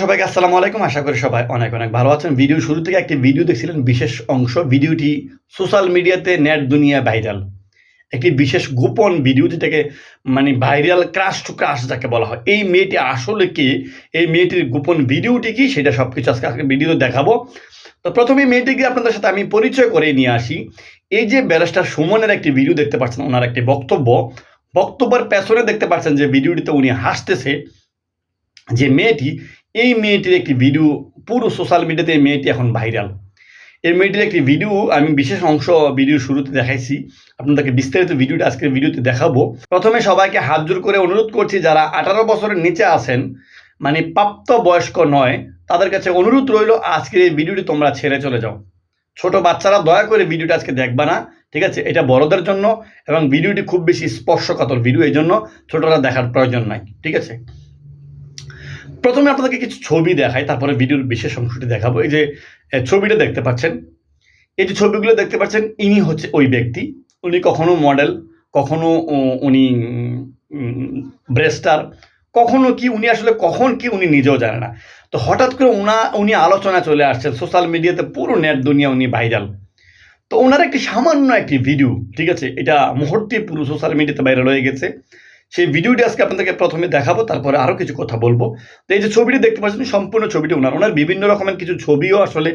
সবাইকে আসসালামু আলাইকুম। আশা করি সবাই অনেক অনেক ভালো আছেন। ভিডিও শুরু থেকে একটি ভিডিও দেখছিলেন, বিশেষ অংশ। ভিডিওটি সোশ্যাল মিডিয়াতে নেট দুনিয়া ভাইরাল। একটি বিশেষ গোপন ভিডিও যেটাকে মানে ভাইরাল, ক্রাশ টু ক্রাশ যাকে বলা হয়। এই মেয়েটি আসলে কি? এই মেয়েটির গোপন ভিডিওটি কি? সেটা সব কিছু আজকে আজকে ভিডিও দেখাবো। তো প্রথমে মেয়েটিকে আপনাদের সাথে আমি পরিচয় করে নিয়ে আসি। এই যে ব্যারিস্টার সুমনের একটি ভিডিও দেখতে পাচ্ছেন, ওনার একটি বক্তব্য। বক্তব্যের পেছনে দেখতে পাচ্ছেন যে ভিডিওটিতে উনি হাসতেছে। যে মেয়েটি, এই মেয়েটির একটি ভিডিও পুরো সোশ্যাল মিডিয়াতে এই মেয়েটি এখন ভাইরাল এই মেয়েটির একটি ভিডিও আমি বিশেষ অংশ ভিডিও শুরুতে দেখাইছি। আপনাদেরকে বিস্তারিত ভিডিওটা আজকের ভিডিওতে দেখাবো। প্রথমে সবাইকে হাত জোর করে অনুরোধ করছি, যারা আঠারো বছরের নিচে আছেন মানে প্রাপ্ত বয়স্ক নয়, তাদের কাছে অনুরোধ রইল, আজকের এই ভিডিওটি তোমরা ছেড়ে চলে যাও। ছোট বাচ্চারা দয়া করে ভিডিওটা আজকে দেখবা না, ঠিক আছে? এটা বড়দের জন্য এবং ভিডিওটি খুব বেশি স্পর্শকাতর ভিডিও এই জন্য ছোটরা দেখার প্রয়োজন নাই, ঠিক আছে? প্রথমে আপনাদেরকে কিছু ছবি দেখাই, তারপরে ভিডিওর বিশেষ অংশটি দেখাবো। এই যে ছবিটা দেখতে পাচ্ছেন। এই যে ছবিগুলো দেখতে পাচ্ছেন, ইনি হচ্ছে ওই ব্যক্তি। উনি কখনো মডেল কখনো উনি ব্রেস্টার কখনো কি উনি আসলে কখন কি উনি নিজেও জানে না। তো হঠাৎ করে উনা, উনি আলোচনা চলে আসছেন সোশ্যাল মিডিয়াতে পুরো নেট দুনিয়া উনি ভাইরাল তো ওনার একটি সামান্য একটি ভিডিও ঠিক আছে, এটা মুহূর্তে পুরো সোশ্যাল মিডিয়াতে ভাইরাল হয়ে গেছে। সেই ভিডিওটি আজকে আপনাদেরকে প্রথমে দেখাবো, তারপরে আরও কিছু কথা বলব। তো এই যে ছবিটি দেখতে পাচ্ছেন, সম্পূর্ণ ছবিটি ওনার। ওনার বিভিন্ন রকমের কিছু ছবিও আসলে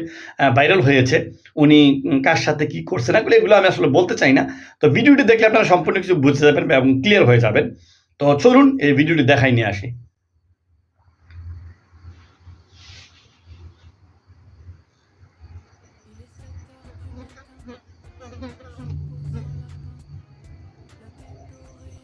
ভাইরাল হয়েছে। উনি কার সাথে কি করছেন, এগুলো এগুলো আমি আসলে বলতে চাই না। তো ভিডিওটি দেখলে আপনারা সম্পূর্ণ কিছু বুঝতে যাবেন এবং ক্লিয়ার হয়ে যাবেন। তো চলুন এই ভিডিওটি দেখাই নিয়ে আসি।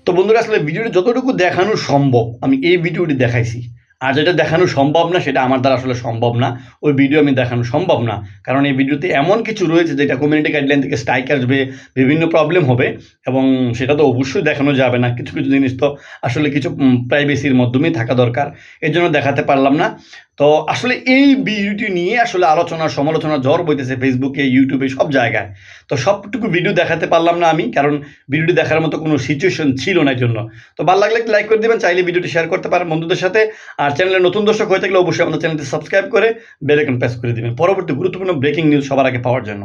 তো বন্ধুরা, আসলে ভিডিওটি যতটুকু দেখানো সম্ভব, আমি এই ভিডিওটি দেখাইছি। আর যেটা দেখানো সম্ভব না, সেটা আমার দ্বারা আসলে সম্ভব না। ওই ভিডিও আমি দেখানো সম্ভব না। কারণ এই ভিডিওতে এমন কিছু রয়েছে, যেটা কমিউনিটি গাইডলাইন থেকে স্ট্রাইক আসবে বিভিন্ন প্রবলেম হবে এবং সেটা তো অবশ্যই দেখানো যাবে না। কিছু কিছু জিনিস তো আসলে কিছু প্রাইভেসির মাধ্যমেই থাকা দরকার। এর জন্য দেখাতে পারলাম না। তো আসলে এই ভিডিওটি নিয়ে আসলে আলোচনা, সমালোচনা জ্বর বইতেছে ফেসবুকে ইউটিউবে সব জায়গায়। তো সবটুকু ভিডিও দেখাতে পারলাম না আমি, কারণ ভিডিওটি দেখার মতো কোনো সিচুয়েশন ছিল না জন্য তো ভালো লাগলে লাইক করে দেবেন, চাইলে ভিডিওটি শেয়ার করতে পারেন বন্ধুদের সাথে। আর চ্যানেলে নতুন দর্শক হয়ে থাকলে অবশ্যই আমাদের চ্যানেলটি সাবস্ক্রাইব করে বেল প্রেস করে দেবেন। পরবর্তী গুরুত্বপূর্ণ ব্রেকিং নিউজ সবার আগে পাওয়ার জন্য।